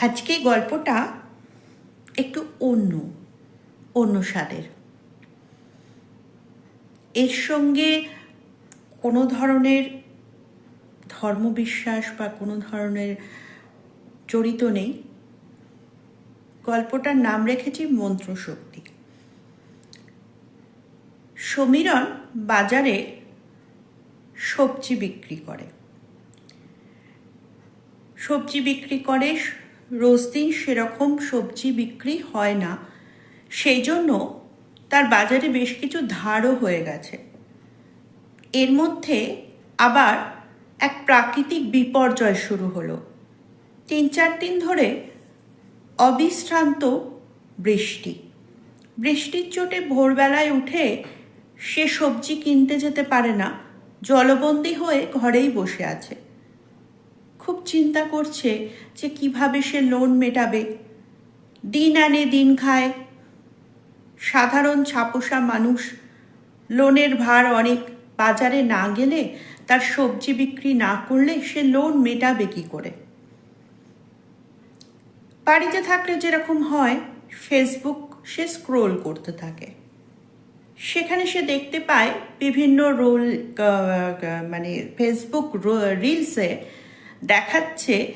আজকে গল্পটা একটু অন্য অন্য স্বাদের। এর সঙ্গে কোনো ধরনের ধর্মবিশ্বাস বা কোনো ধরনের জড়িত নেই। গল্পটার নাম রেখেছি মন্ত্রশক্তি। সমীরণ বাজারে সবজি বিক্রি করে। সবজি বিক্রি করে রোজ দিন সেরকম সবজি বিক্রি হয় না। সেই জন্য তার বাজারে বেশ কিছু ধারও হয়ে গেছে। এর মধ্যে আবার এক প্রাকৃতিক বিপর্যয় শুরু হলো। তিন চার দিন ধরে অবিশ্রান্ত বৃষ্টি। বৃষ্টির চোটে ভোরবেলায় উঠে সে সবজি কিনতে যেতে পারে না। জলবন্দী হয়ে ঘরেই বসে আছে। খুব চিন্তা করছে যে কীভাবে সে লোন মেটাবে। দিন আনে দিন খায়। সাধারণ ছাপোষা মানুষ লোনের ভার অনেক। বাজারে না গেলে তার সবজি বিক্রি না করলে সে লোন মেটাবে কি করে? বাড়িতে থাকলে যেরকম হয় ফেসবুক সে স্ক্রোল করতে থাকে। সেখানে সে দেখতে পায় বিভিন্ন রোল মানে ফেসবুক রিলসে দেখাচ্ছে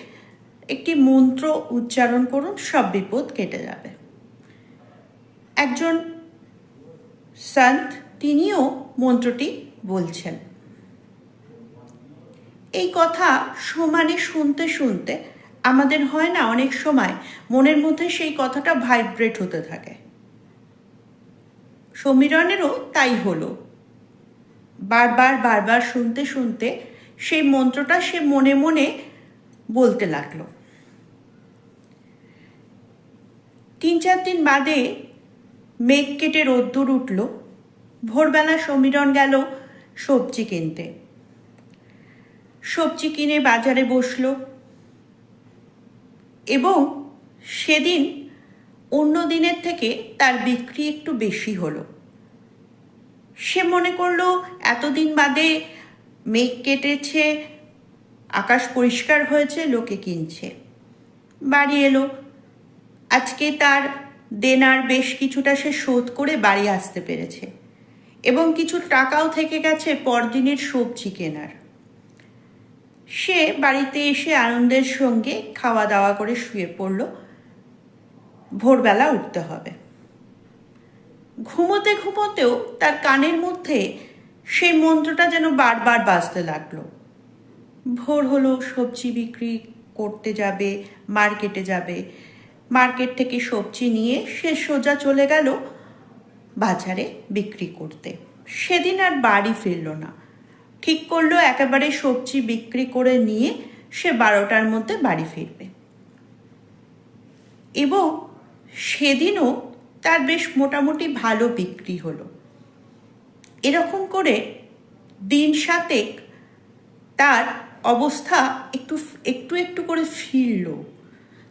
একটি মন্ত্র উচ্চারণ করুন, সব বিপদ কেটে যাবে। একজন সন্ত, তিনিও মন্ত্রটি বলছেন। এই কথা সমানে শুনতে শুনতে, আমাদের হয় না অনেক সময় মনের মধ্যে সেই কথাটা ভাইব্রেট হতে থাকে। সমীরণেরও তাই হলো। বারবার বারবার শুনতে শুনতে সেই মন্ত্রটা সে মনে মনে বলতে লাগল। তিন চার দিন বাদে মেঘ কেটে রোদ্দুর উঠল। ভোরবেলা সমীরণ গেল সবজি কিনতে। সবজি কিনে বাজারে বসল। এবং সেদিন অন্য দিনের থেকে তার বিক্রি একটু বেশি হলো। সে মনে করল, এতদিন বাদে মেঘ কেটেছে, আকাশ পরিষ্কার হয়েছে, লোকে কিনছে। বাড়ি এলো। আজকে তার দেনার বেশ কিছুটা সে শোধ করে বাড়ি আসতে পেরেছে এবং কিছু টাকাও থেকে গেছে পরদিনের সবজি কেনার। সে বাড়িতে এসে আনন্দের সঙ্গে খাওয়া দাওয়া করে শুয়ে পড়ল। ভোরবেলা উঠতে হবে। ঘুমোতে ঘুমোতেও তার কানের মধ্যে সেই মন্ত্রটা যেন বারবার বাজতে লাগল। ভোর হলো, সবজি বিক্রি করতে যাবে, মার্কেটে যাবে। মার্কেট থেকে সবজি নিয়ে সে সোজা চলে গেল বাজারে বিক্রি করতে। সেদিন আর বাড়ি ফিরল না। ঠিক করল, একেবারে সবজি বিক্রি করে নিয়ে সে বারোটার মধ্যে বাড়ি ফিরবে। এবং সেদিনও তার বেশ মোটামুটি ভালো বিক্রি হলো। এরকম করে দিন সাতেক তার অবস্থা একটু একটু একটু করে ফিরল।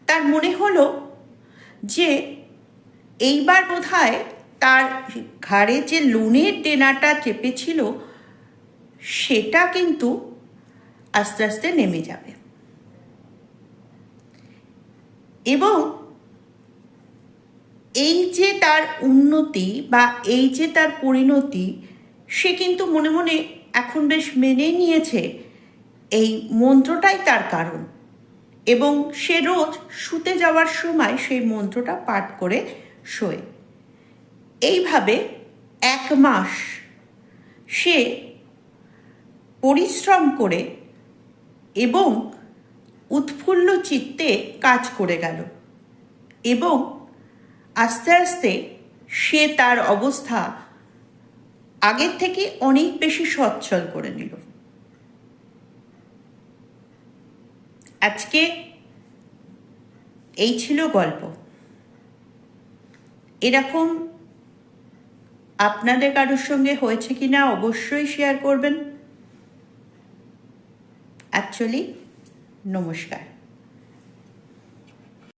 তার মনে হলো যে এইবার বোধ তার ঘাড়ে যে লোনের দেনাটা চেপেছিল, সেটা কিন্তু আস্তে আস্তে নেমে যাবে। এবং এই যে তার উন্নতি বা এই যে তার পরিণতি সে কিন্তু মনে মনে এখন বেশ মেনে নিয়েছে এই মন্ত্রটাই তার কারণ। এবং সে রোজ শুতে যাওয়ার সময় সেই মন্ত্রটা পাঠ করে শোয়। এইভাবে এক মাস সে পরিশ্রম করে এবং উৎফুল্ল চিত্তে কাজ করে গেল। এবং আস্তে আস্তে সে তার অবস্থা আগের থেকে অনেক বেশি সচ্ছল করে নিল। আজকে এই ছিল গল্প। এরকম আপনাদের কারোর সঙ্গে হয়েছে কি না অবশ্যই শেয়ার করবেন। অ্যাকচুয়ালি নমস্কার।